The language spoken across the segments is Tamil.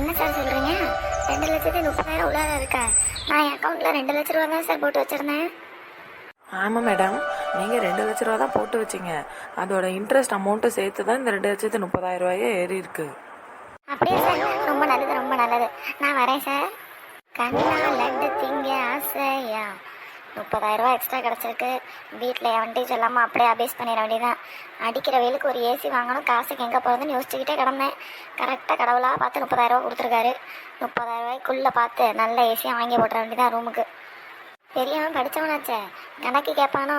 என்ன சார் சொல்கிறீங்க ரெண்டு லட்சத்தி முப்பதாயிரம் உள்ளார இருக்கா? நான் என் அக்கௌண்ட்டில் ரெண்டு லட்ச ரூபா தான் சார் போட்டு வச்சுருந்தேன். ஆமாம் மேடம் நீங்கள் ரெண்டு லட்ச ரூபா தான் போட்டு வச்சிங்க. அதோட இன்ட்ரெஸ்ட் அமௌண்ட்டு சேர்த்து தான் இந்த ரெண்டு லட்சத்து முப்பதாயிரம் ரூபாயே ஏறி இருக்கு. அப்படியே சார் ரொம்ப நல்லது ரொம்ப நல்லது. நான் வரேன் சார். கண்ணா லட்டு திங்க ஆசையா? முப்பதாயிரம் ரூபா எக்ஸ்ட்ரா கிடச்சிருக்கு. வீட்டில் எவன்ட்டையும் சொல்லாமல் அப்படியே அபேஸ் பண்ணிட வேண்டியதான் அடிக்கிற வெயிலுக்கு ஒரு ஏசி வாங்கணும். காசுக்கு எங்கே போகிறதுன்னு யோசிச்சுக்கிட்டே கிடந்தேன். கரெக்டாக கடவுளாக பார்த்து முப்பதாயிரம் ரூபா கொடுத்துருக்காரு. முப்பதாயிரம் ரூபாய்க்குள்ளே பார்த்து நல்ல ஏசியாக வாங்கி போட்டுற வேண்டியதான் ரூமுக்கு பெரியவன் படித்தவனாச்சே கணக்கு கேட்பானோ?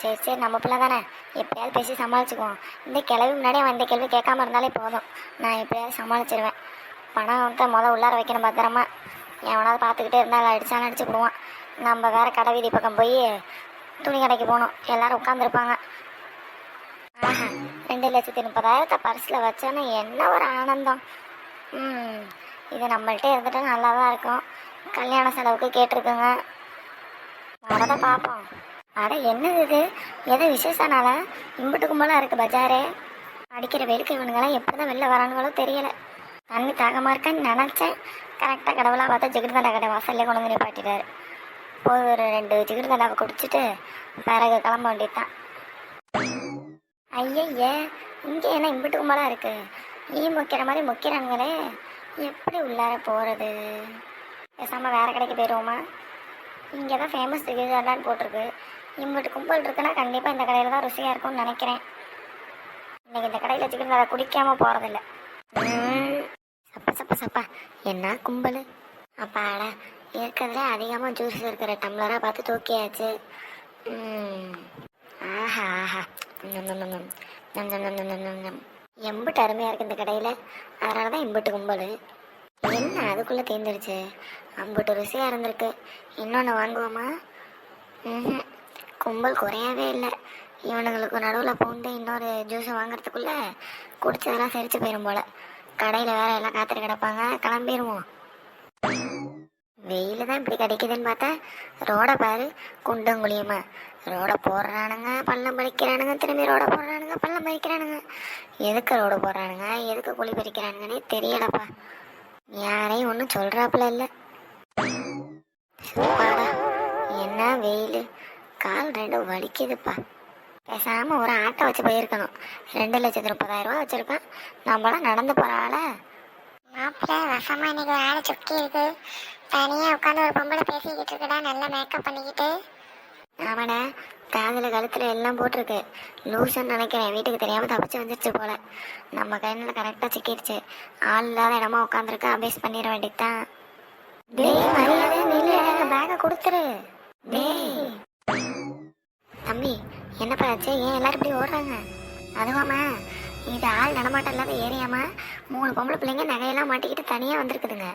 சரி சரி நம்ம பிள்ளை தானே. எப்படியாவது பேசி சமாளிச்சுக்குவோம். இந்த கிளவி முன்னாடி அவன் இந்த கேள்வி கேட்காம இருந்தாலே போதும். நான் எப்படியாவது சமாளிச்சிருவேன். பணம் வந்து முதல் உள்ளார வைக்கணும் பத்திரமா. எவனாவது பார்த்துக்கிட்டே இருந்தாலும் அடிச்சாலும் அடிச்சு விடுவான் நம்ம வேற கடை வீதி பக்கம் போய் துணி கடைக்கு போகணும் எல்லாரும் உட்காந்துருப்பாங்க ஆஹா ரெண்டு லட்சத்தி முப்பதாயிரத்தை பர்ஸில் வச்சோன்னா என்ன ஒரு ஆனந்தம். ம் இது நம்மள்ட்ட இருந்துட்டு நல்லா தான் இருக்கும். கல்யாண செலவுக்கு கேட்டிருக்குங்க. வரதை பார்ப்போம் அட என்னது இது? எதோ விசேஷனால இம்பிட்டு கும்பலாக இருக்குது பஜாரே. அடிக்கிற வெளுக்கு இவனுங்களாம் எப்போ தான் வெளில வரானுங்களோ தெரியல. தண்ணி தாகமாக இருக்கான்னு நினச்சேன். கரெக்டாக கடவுளாக பார்த்தா ஜிகிருதண்டா கடை வாசல்லே கொண்டு வந்து நிப்பாட்டிட்டாரு. போய் ஒரு ரெண்டு ஜிகிருதண்டாவை குடிச்சிட்டு பிறகு கிளம்ப வேண்டியதுதான். ஐயய்ய இங்கே என்ன இம்பிட்டு கும்பலாக இருக்கு? ஈ முக்கிற மாதிரி முக்கிறானுங்களே எப்படி உள்ளார போகிறது பேசாமல் வேறு கடைக்கு போயிடுவோமா இங்கே தான் ஃபேமஸ் திகிர்தாண்டான்னு போட்டிருக்கு. இம்பிட்டு கும்பல் இருக்குன்னா கண்டிப்பாக இந்த கடையில் தான் ருசியாக இருக்கும்னு நினைக்கிறேன். இன்னைக்கு இந்த கடையில் சிக்கன் குடிக்காமல் போகிறதில்ல சப்பா சப்பா சப்பா. என்ன கும்பல்? அப்பாடா இருக்கிறதுல அதிகமாக ஜூஸ் இருக்கிற டம்ளராக பார்த்து தூக்கியாச்சு. ஆஹா ஆஹா. எம்பிட்டு நம் எம்புட்டு அருமையாக இருக்கு இந்த கடையில். அதனால தான் இம்புட்டு கும்பல். என்ன அதுக்குள்ளே தேர்ந்துருச்சு அம்புட்டு ருசியாக இருந்திருக்கு. இன்னொன்று வாங்குவோமா? ம் கும்பல் குறையவே இல்லை. இவனுங்களுக்கு நடுவில் பூந்து இன்னொரு ஜூஸை வாங்குறதுக்குள்ளே குடிச்சதெல்லாம் செரிச்சு போயிடும் போல. கடையில் வேற எல்லாம் காத்துட்டு கிடப்பாங்க. கிளம்பிடுவோம் வெயில் தான் இப்படி கிடைக்குதுன்னு பார்த்தா ரோடை பாரு குண்டும் குழியுமா ரோடை போடுறானுங்க பள்ளம் பறிக்கிறானுங்க திரும்பி ரோடை போடுறானுங்க பள்ளம் பறிக்கிறானுங்க. எதுக்கு ரோடு போடுறானுங்க எதுக்கு குழி பறிக்கிறானுங்கன்னே தெரியலப்பா. யாரையும் ஒன்றும் சொல்கிறாப்புல இல்லை. சுப்பாடா என்ன வெயில். கால் ரெண்டும் வலிக்குதுப்பா. பேசாமல் ஒரு ஆட்டோ வச்சு போயிருக்கணும். ரெண்டு லட்சத்து முப்பதாயிரம் ரூபா வச்சுருக்கான் நம்மளாம் நடந்து போகிறாள மாப்பிள்ள வசமா இன்னைக்கு ஒரு ஆளை சுற்றி இருக்கு. தனியாக உட்காந்து ஒரு பொம்பளை பேசிக்கிட்டு இருக்குடா நல்லா மேக்கப் பண்ணிக்கிட்டு. ஆமாடா காதில் கழுத்தில் எல்லாம் போட்டிருக்கு. லூசுன்னு நினைக்கிறேன் வீட்டுக்கு தெரியாமல் தப்பிச்சு வந்துருச்சு போல. நம்ம கையில் கரெக்டாக சிக்கிடுச்சு. ஆள் இல்லாத இடமா உட்காந்துருக்கு அபேஸ் பண்ணிட வேண்டியதுதான். டேய் மரியாதை நில்லு. பேக்கை கொடுத்துரு. டேய். தம்பி என்னப்பா ஆச்சு? ஏன் எல்லாரும் இப்படி ஓடுறாங்க? அதுவாம்மா இது ஆள் நடமாட்டம் இல்லாத மூணு பொம்பளை பிள்ளைங்க நகையெல்லாம் மாட்டிக்கிட்டு தனியாக வந்திருக்குதுங்க.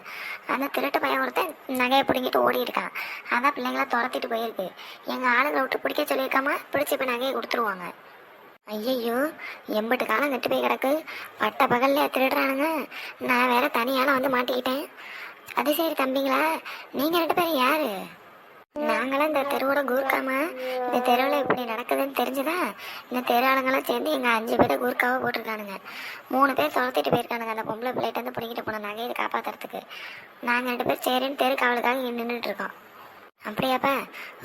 அந்த திருட்டு பையன் ஒருத்தன் நகையை பிடுங்கிட்டு ஓடி இருக்கான். அதான் பிள்ளைங்களாம் துரத்திட்டு போயிருக்கு. எங்கள் ஆளுங்களை விட்டு பிடிக்க சொல்லியிருக்காமா பிடிச்சி இப்போ நகையை கொடுத்துருவாங்க. ஐயையோ எம்பிட்டு காலம் கெட்டு போய் கிடக்கு. பட்ட பகல்ல திருடுறானுங்க. நான் வேற தனியால வந்து மாட்டிக்கிட்டேன். அது சரி தம்பிங்களா நீங்கள் ரெண்டு பேரும் யாரு? கூட கூர்க்காம கூர்க்காமா இந்த தெருவில் இப்படி நடக்குதுன்னு தெரிஞ்சுதா? இந்த தெரு ஆளுங்கெல்லாம் சேர்ந்து எங்கள் அஞ்சு பேரை கூர்க்காவை போட்டிருக்கானுங்க. மூணு பேர் துரத்திட்டு போயிருக்கானுங்க. அந்த பொம்பளை பிள்ளைகிட்ட வந்து பிடிக்கிட்டு போன நகையை காப்பாற்றுறதுக்கு நாங்கள் ரெண்டு பேர் சரின்னு தெரு காவலுக்காக இங்கே நின்றுட்டு இருக்கோம் அப்படியாப்பா?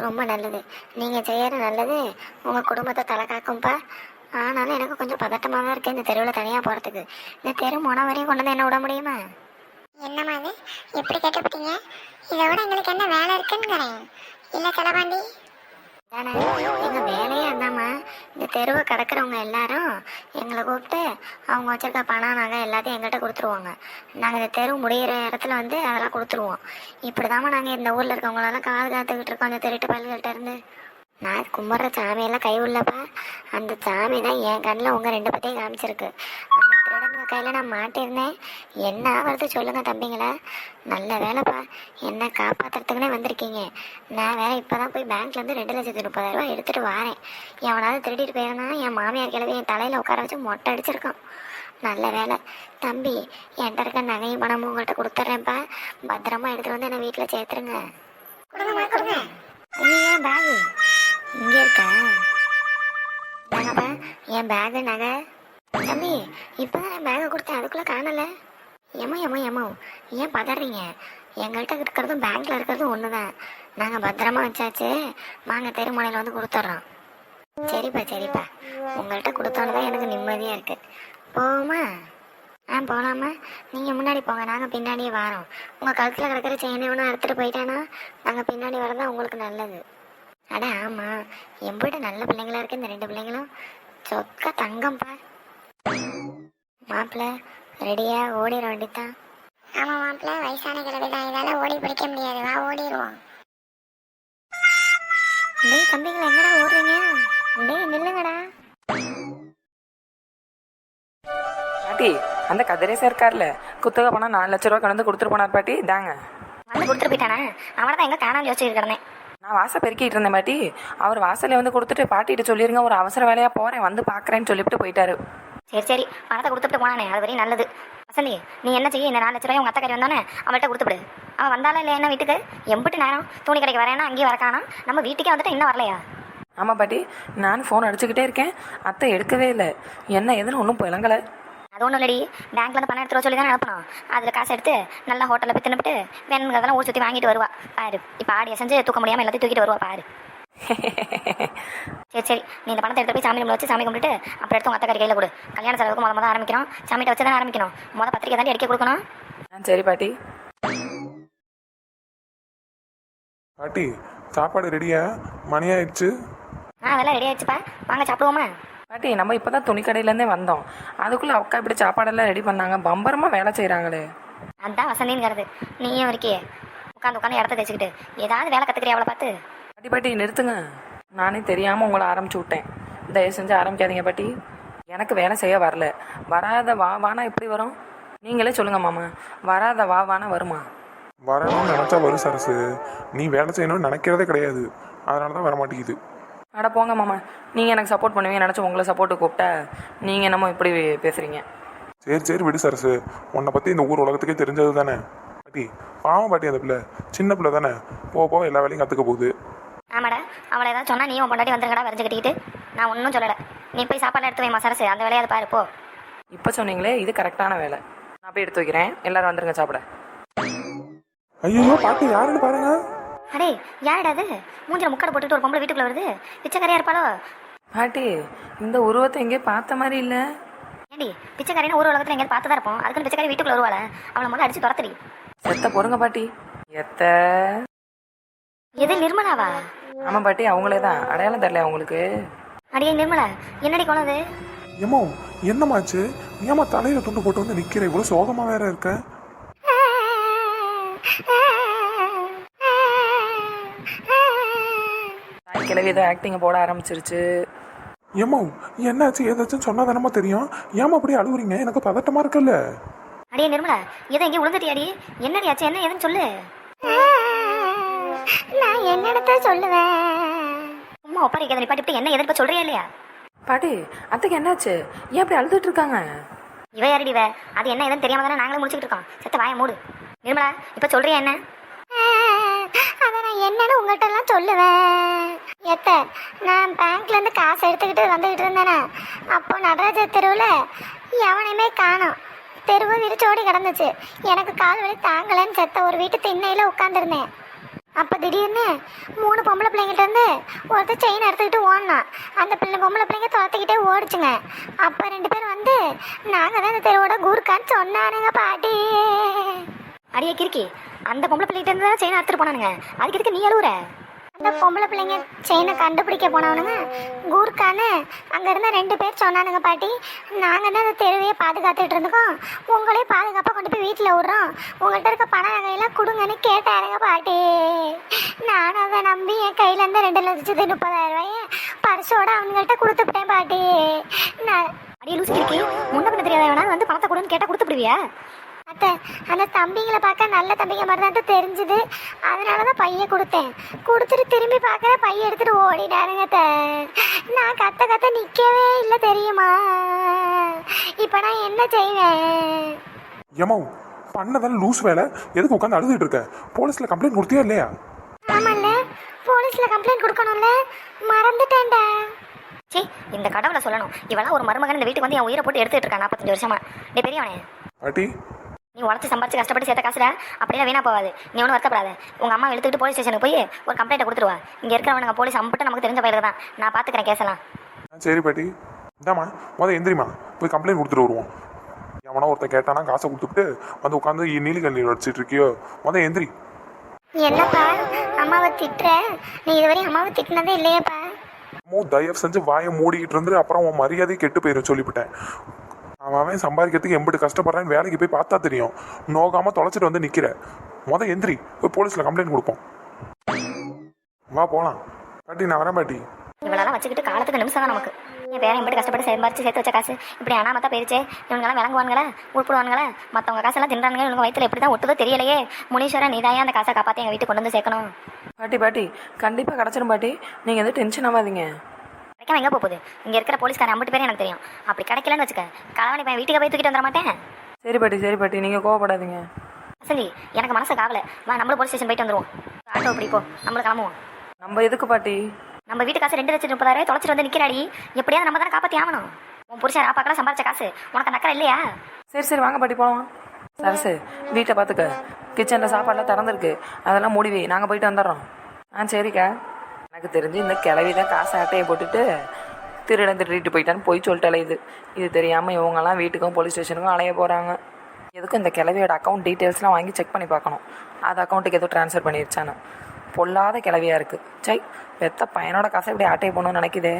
ரொம்ப நல்லது. நீங்கள் செய்யற நல்லது. உங்கள் குடும்பத்தை தலை காக்கும்ப்பா ஆனாலும் எனக்கு கொஞ்சம் பதட்டமாக தான் இருக்குது இந்த தெருவில் தனியாக போகிறதுக்கு இந்த தெரு முனை வரையும் கொண்டு வந்து என்ன விட முடியுமா? என்னம்மா இது? எப்படி கேட்டுப்பிட்டீங்க? இதை விட எங்களுக்கு என்ன வேலை இருக்குங்கிறேன். இல்லை செலவாண்டி எங்க எங்கள் வேலையே அதாம்மா இந்த தெருவை கடக்கிறவங்க எல்லாரும் எங்களை கூப்பிட்டு அவங்க வச்சிருக்க பணம் நகை எல்லாத்தையும் எங்கிட்ட கொடுத்துருவாங்க. நாங்கள் இந்த தெரு முடியிற இடத்துல வந்து அதெல்லாம் கொடுத்துருவோம். இப்படிதாம்மா நாங்கள் இந்த ஊரில் இருக்கவங்களெல்லாம் பாதுகாத்துக்கிட்டு இருக்கோம் அந்த திருட்டு பயல்கள்ட்ட இருந்து. நான் கும்பிட்ற சாமியெல்லாம் கை உள்ளப்பா அந்த சாமி தான் என் கண்ணில் உங்கள் ரெண்டு பற்றியும் காமிச்சிருக்கு. திருடனுங்க கையில் நான் மாட்டியிருந்தேன். என்ன ஆகிறது சொல்லுங்க தம்பிங்களா. நல்ல வேலைப்பா. என்ன காப்பாற்றுறதுக்குனே வந்திருக்கீங்க. நான் வேற இப்போ தான் போய் பேங்க்லேருந்து ரெண்டு லட்சத்தி முப்பதாயிரரூபா எடுத்துகிட்டு வரேன். எவனாவது திருடிட்டு போயிருந்தா என் மாமியார் கிளவி என் தலையில் உட்கார வச்சு மொட்டை அடிச்சிருக்கான் நல்ல வேலை. தம்பி என்கிட்ட இருக்க நகையும் பணமும் உங்கள்கிட்ட கொடுத்துட்றேன்ப்பா பத்திரமா எடுத்துகிட்டு வந்து என்னை வீட்டில் சேர்த்துருங்க. கொடுங்க ஏன் பேகு இங்கே இருக்கா? என் பேகு நகை? தம்பி இப்போதான் தான் கொடுத்தேன். அதுக்குள்ளே காணலை. ஏமா ஏமா ஏமா ஏன் பதறீங்க? எங்கள்கிட்ட இருக்கிறதும் பேங்க்ல இருக்கிறதும் ஒன்று தான் நாங்கள் பத்திரமா வச்சாச்சு. வாங்க தெருமனையில் வந்து கொடுத்துட்றோம் சரிப்பா சரிப்பா. உங்கள்கிட்ட கொடுத்தோன்னு தான் எனக்கு நிம்மதியாக இருக்கு. போமா ஆ போகலாமா நீங்கள் முன்னாடி போங்க. நாங்கள் பின்னாடியே வரோம். உங்கள் கழுத்தில் கிடக்கிற செயினை வேணா அறுத்துட்டு போயிட்டேன்னா நாங்கள் பின்னாடி வரதான் உங்களுக்கு நல்லது. அட ஆமாம் எம்பிட்ட நல்ல பிள்ளைங்களா இருக்கு இந்த ரெண்டு பிள்ளைங்களும்? சொக்க தங்கம்ப்பா. மாப்பிள்ள ரெடியா ஓடிட வேண்டியதான் ஆமா மாப்பிள்ள வயசான கிழவி தான் இதால ஓடி பிடிக்க முடியாது. வா ஓடிடுவோம். டேய் தம்பிங்களா எங்கடா ஓடுறீங்க? டேய் நில்லுங்கடா. பாட்டி அந்த கதிரேசன் இருக்கார்ல. குத்தகை பணம் நாலு லட்ச ரூபா கலந்து கொடுத்துட்டு போனார் பாட்டி. தாங்க வந்து கொடுத்துட்டு போயிட்டானே? அவனை தான் எங்க காணாம யோசிச்சுட்டு கிடந்தேன். நான் வாசல் பெருக்கிட்டு இருந்தேன் பாட்டி. அவர் வாசல்ல வந்து கொடுத்துட்டு பாட்டிகிட்ட சொல்லிருங்க ஒரு அவசர வேலையா போறேன் வந்து பாக்குறேன்னு சொல்லிவிட்டு போயிட்டாரு. சரி சரி. பணத்தை கொடுத்துட்டு போனானே. அது வரையும் நல்லது. வசந்தி நீ என்ன செய்ய? இந்த நாலு லட்ச ரூபாய் உங்க அத்தை கறி வந்தானே அவள்கிட்ட கொடுத்துவிடு. அவன் வந்தாலும் இல்லையா என்ன வீட்டுக்கு? எம்பிட்டு நேரம் துணி கடைக்கு வரேன்னா அங்கேயும் வரக்கானா? நம்ம வீட்டுக்கே வந்துட்டு இன்னும் வரலையா? ஆமாம் பாட்டி. நான் ஃபோன் அடிச்சுக்கிட்டே இருக்கேன். அத்தை எடுக்கவே இல்லை. என்ன எதுன்னு ஒன்றும் விளங்கலை அது ஒன்றும் இல்லடி. பேங்க்ல இருந்து பணம் எடுத்து வர சொல்லி தான் அனுப்பணும். அதில் காசு எடுத்து நல்லா ஹோட்டலில் போய் தின்னுபிட்டு வேணுங்கிறதெல்லாம் ஊர் சுற்றி வாங்கிட்டு வருவா. பாரு. இப்போ ஆடியை செஞ்சு தூக்க முடியாமல் எல்லாத்தையும் தூக்கிட்டு வருவா பாரு. சரி சரி. நீ இந்த பணத்தை எடுத்து போய் சாமி ரூமில் வச்சு சாமி கும்பிட்டு அப்புறம் எடுத்து உங்க அத்தை கையில் கொடு. கல்யாண செலவுக்கு முத முத ஆரம்பிக்கிறோம் சாமிகிட்ட வச்சு தான் ஆரம்பிக்கணும். முத பத்திரிக்கை தாண்டி அடிக்க கொடுக்கணும். ஆ சரி பாட்டி. பாட்டி சாப்பாடு ரெடியா? மணி ஆயிடுச்சு. ஆ அதெல்லாம் ரெடி ஆயிடுச்சுப்பா. வாங்க சாப்பிடுவோமா? பாட்டி நம்ம இப்போ தான் துணிக்கடையிலேருந்தே வந்தோம். அதுக்குள்ளே அக்கா இப்படி சாப்பாடெல்லாம் ரெடி பண்ணாங்க. பம்பரமாக வேலை செய்கிறாங்களே அதான் வசந்திங்கிறது நீயும் இருக்கியே உட்காந்து உட்காந்து இடத்த தைச்சிக்கிட்டு ஏதாவது வேலை கற்றுக்கிறியா அவளை பார்த்து? பாட்டி பாட்டி நிறுத்துங்க. நானே தெரியாமல் உங்களை ஆரம்பிச்சு விட்டேன். தயவு செஞ்சு ஆரம்பிக்காதீங்க பாட்டி. எனக்கு வேலை செய்ய வரல. வராத வா வானா எப்படி வரும்? நீங்களே சொல்லுங்க மாமா. வராத வா வானா வருமா? வரணும்னு நினச்சா வரும் சரசு. நீ வேலை செய்யணும்னு நினைக்கிறதே கிடையாது. அதனால தான் வர மாட்டேங்குது அட போங்க மாமா. நீங்கள் எனக்கு சப்போர்ட் பண்ணுவீங்க நினச்சி உங்களை சப்போர்ட்டு கூப்பிட்டா நீங்கள் என்னமோ இப்படி பேசுகிறீங்க சரி சரி விடு சரசு. உன்னை பற்றி இந்த ஊர் உலகத்துக்கே தெரிஞ்சது தானே பாட்டி பாவம் பாட்டி அந்த பிள்ளை. சின்ன பிள்ளை தானே. போக போக எல்லா வேலையும் கற்றுக்க போகுது. அவளை ஏதாவது சொன்னா நீயும் உன் பொண்டாட்டி வந்துருங்கடா வரைஞ்சு கட்டிக்கிட்டு நான் ஒன்றும் சொல்லலை. நீ போய் சாப்பாடு எடுத்து வைமா சரசு. அந்த வேலையை பாரு போ. இப்போ சொன்னீங்களே இது கரெக்டான வேலை. நான் போய் எடுத்து வைக்கிறேன். எல்லாரும் வந்துருங்க சாப்பிட. ஐயோ பாட்டி யாருன்னு பாருங்க. அடே யாருடா அது? மூஞ்சில முக்கடை போட்டுட்டு ஒரு பொம்பளை வீட்டுக்குள்ள வருது. பிச்சைக்காரியா இருப்பாளோ? பாட்டி இந்த உருவத்தை எங்கேயோ பார்த்த மாதிரி இல்லை. ஏண்டி பிச்சைக்காரின்னு ஊர் உலகத்துல எங்கேயாவது பார்த்து தான் இருப்போம். அதுக்குன்னு பிச்சைக்காரி வீட்டுக்குள்ள வருவாள. அவளை முதல்ல அடிச்சு துரத்துடி. செத்த பொறுங்க பாட்டி. எத்த. எது நிர்மலாவா? ஆமாம் பாட்டி அவங்களே தான். அடையாளம் தெரியல அவங்களுக்கு. அடியே நிர்மலா என்னடி கொண்டது ஏமோ என்னமாச்சு ஏமா தலையில துண்டு போட்டு வந்து நிக்கிற? இவ்வளவு சோகமா வேற இருக்க? கிழவி ஏதோ ஆக்டிங்கை போட ஆரம்பிச்சிருச்சு. ஏமோ என்னாச்சு ஏதாச்சும் சொன்னா தானமா தெரியும்? ஏமா அப்படியே அழுகுறீங்க எனக்கு பதட்டமா இருக்குல்ல. அடியே நிர்மலா எதை எங்கேயும் விழுந்துட்டியாடி என்னடி ஆச்சு? என்ன ஏதுன்னு சொல்லு. என்னடத்த சொல்லுவேன் சும்மா ஒப்பாரி நிப்பாட்டி என்ன எதிர்ப்பு சொல்றியா இல்லையா? பாட்டி அத்தைக்கு என்னாச்சு? ஏன் அப்படி அழுதுட்டு இருக்காங்க? இவ யாரடி இவ? அது என்ன ஏதுன்னு தெரியாம தானே நாங்களே முடிச்சுக்கிட்டு இருக்கோம். செத்த வாயை மூடு. நிர்மலா இப்ப சொல்றியா என்ன? அதை நான் என்னன்னு உங்கள்கிட்ட எல்லாம் சொல்லுவேன் எத்த நான் பேங்க்ல இருந்து காசு எடுத்துக்கிட்டு வந்துகிட்டு இருந்தேனே. அப்போ நடராஜர் தெருவில் எவனையுமே காணோம். தெருவு விரிச்சோடி கிடந்துச்சு. எனக்கு கால் வலி தாங்கலைன்னு செத்த ஒரு வீட்டு திண்ணையில உட்காந்துருந்தேன் அப்போ திடீர்னு மூணு பொம்பளை பிள்ளைங்கிட்ட இருந்து ஒருத்தர் செயின் எடுத்துக்கிட்டு ஓடினான் அந்த பிள்ளை பொம்பளை பிள்ளைங்க துரத்துக்கிட்டே ஓடிச்சுங்க. அப்போ ரெண்டு பேர் வந்து நாங்கள் தான் இந்த தெருவோட குருக்கான்னு சொன்னானுங்க பாட்டி. அடியே கிறுக்கி அந்த பொம்பளை பிள்ளைகிட்ட இருந்து தான் செயின் அறுத்துட்டு போனானுங்க. அதுக்கு எதுக்கு நீ அழுவுற? அந்த பொம்பளை பிள்ளைங்க செயினை கண்டுபிடிக்க போனவனுங்க கூர்க்கான்னு அங்கேருந்து ரெண்டு பேர் சொன்னானுங்க பாட்டி. நாங்கள் தான் அந்த தெருவையே பாதுகாத்துட்டு இருந்தோம் உங்களையும் பாதுகாப்பாக கொண்டு போய் வீட்டில் விட்றோம். உங்கள்கிட்ட இருக்க பண நகையெல்லாம் கொடுங்கன்னு கேட்டாருங்க பாட்டி. நானும் அதை நம்பி என் கையிலேருந்து ரெண்டு லட்சத்தி முப்பதாயிரம் ரூபாயை பரிசோட அவங்கள்ட்ட கொடுத்துட்டேன் பாட்டி. நான் அடியே லூசு கிறுக்கி முன்ன பின்ன தெரியாத வேணாலும் வந்து பணத்தை கொடுன்னு கேட்டால் கொடுத்து விடுவியா அத்தை அந்த தம்பிங்களை பார்க்க நல்ல தம்பிங்க மாதிரி தான் தெரிஞ்சுது. அதனால தான் பையன் கொடுத்தேன். கொடுத்துட்டு திரும்பி பார்க்குற பையன் எடுத்துட்டு ஓடினாருங்க அத்தை. நான் கத்த கத்த நிற்கவே இல்லை தெரியுமா? இப்போ நான் என்ன செய்வேன்? ஏமோ பண்ணதான லூஸ் வேலை? எதுக்கு உட்காந்து அழுதுட்டு இருக்க? போலீஸ்ல கம்ப்ளைண்ட் கொடுத்தியா இல்லையா? ஆமாம்ல போலீஸில் கம்ப்ளைண்ட் கொடுக்கணும்ல. மறந்துட்டேன்டா. சீ இந்த கடவுளை சொல்லணும். இவெல்லாம் ஒரு மருமகன் இந்த வீட்டுக்கு வந்து என் உயிரை போட்டு எடுத்துட்டு இருக்கான் நாற்பத்தஞ்சு வருஷமா. டே பெரியவனே. பாட்டி நீ உழைச்சி சம்பாரிச்சு கஷ்டப்பட்டு சேர்த்த காசுல அப்படியே வீணா போகாது. நீ ஒன்றும் வருத்தப்படாத. உங்கள் அம்மா எடுத்துக்கிட்டு போலீஸ் ஸ்டேஷனுக்கு போய் ஒரு கம்ப்ளைண்ட் கொடுத்துருவா. இங்கே இருக்கிறவனுங்க போலீஸ் அம்பிட்டு நமக்கு தெரிஞ்ச பயிர் தான். நான் பார்த்துக்கிறேன் கேசலாம் சரி பாட்டி. இந்தாம்மா முத எந்திரிம்மா. போய் கம்ப்ளைண்ட் கொடுத்துட்டு வருவோம். எவனா ஒருத்தன் கேட்டானா காசை கொடுத்துட்டு வந்து உட்காந்து நீலி கண்ணீர் வடிச்சிட்டு இருக்கியோ? முத எந்திரி. என்னப்பா? அம்மாவை திட்டுற? நீ இதுவரையும் அம்மாவை திட்டினதே இல்லையேப்பா. தயவு செஞ்சு வாயை மூடிக்கிட்டு இருந்து அப்புறம் உன் மரியாதை கெட்டு போயிடும் சொல்லிவிட்டேன். அவன் அவன் சம்பாதிக்கிறதுக்கு எம்பிட்டு கஷ்டப்படுறான்னு வேலைக்கு போய் பார்த்தா தெரியும். நோகாம தொலைச்சிட்டு வந்து நிக்கிற. முத எந்திரி போய் போலீஸ்ல கம்ப்ளைண்ட் கொடுப்போம். வா போலாம். பாட்டி நான் வரேன் பாட்டி. இவளெல்லாம் வச்சுக்கிட்டு காலத்துக்கு நிமிஷம் தான் நமக்கு. என் பேரன் எப்படி கஷ்டப்பட்டு சம்பாரிச்சு சேர்த்து வச்ச காசு. இப்படி அனாமத்தா போயிருச்சே. இவங்கெல்லாம் விளங்குவானுங்களே உருப்பிடுவானுங்களே மற்றவங்க காசெல்லாம் தின்றானுங்க இவங்க வயிற்றுல எப்படி தான் ஒட்டுதோ தெரியலையே. முனீஸ்வரன் நீதாயா அந்த காசை காப்பாற்றி எங்கள் வீட்டுக்கு கொண்டு வந்து சேர்க்கணும்? பாட்டி பாட்டி கண்டிப்பாக கிடச்சிடும் பாட்டி. நீங்கள் எதுவும் டென்ஷன் ஆகாதீங்க. கிடைக்காம எங்கே போகுது? இங்கே இருக்கிற போலீஸ்காரன் அம்பிட்டு பேர் எனக்கு தெரியும். அப்படி கிடைக்கலன்னு வச்சுக்க கலவணி பையன் வீட்டுக்கு போய் தூக்கிட்டு வந்துட மாட்டேன். சரி பாட்டி சரி பாட்டி நீங்கள் கோவப்படாதீங்க. வசந்தி எனக்கு மனசு காவல. வா நம்மளும் போலீஸ் ஸ்டேஷன் போயிட்டு வந்துருவோம். ஆட்டோ அப்படி போ. நம்மளும் கிளம்புவோம். நம்ம எதுக்கு பாட்டி? நம்ம வீட்டு காசு ரெண்டு லட்சம் முப்பதாயிரம் தொலைச்சிட்டு வந்து நிற்கிறாடி எப்படியாவது நம்ம தானே காப்பாற்றி ஆகணும். உன் புருஷன் ராப்பாக்கெல்லாம் சம்பாரிச்ச காசு உனக்கு அந்த அக்கறை இல்லையா? சரி சரி வாங்க பாட்டி போகலாம் சரசு வீட்டை பார்த்துக்க. கிச்சனில் சாப்பாடுலாம் திறந்துருக்கு. அதெல்லாம் மூடி வை நாங்கள் போயிட்டு வந்துடுறோம். ஆ சரிக்கா. எனக்கு தெரிஞ்சு இந்த கிளவி தான் காசு அட்டையை போட்டுட்டு திருடன் திருடிட்டு போயிட்டான்னு போய் சொல்லிட்டாலே இது. இது தெரியாமல் இவங்கெல்லாம் வீட்டுக்கும் போலீஸ் ஸ்டேஷனுக்கும் அலைய போகிறாங்க எதுக்கும் இந்த கிளவியோட அக்கௌண்ட் டீட்டெயில்ஸ்லாம் வாங்கி செக் பண்ணி பார்க்கணும்? அது அக்கௌண்ட்டுக்கு எதுவும் ட்ரான்ஸ்ஃபர் பண்ணிருச்சான்னு. பொல்லாத கிளவியாக இருக்குது சை பெத்த பையனோட காசை இப்படி அட்டையை போகணும்னு நினைக்குதே.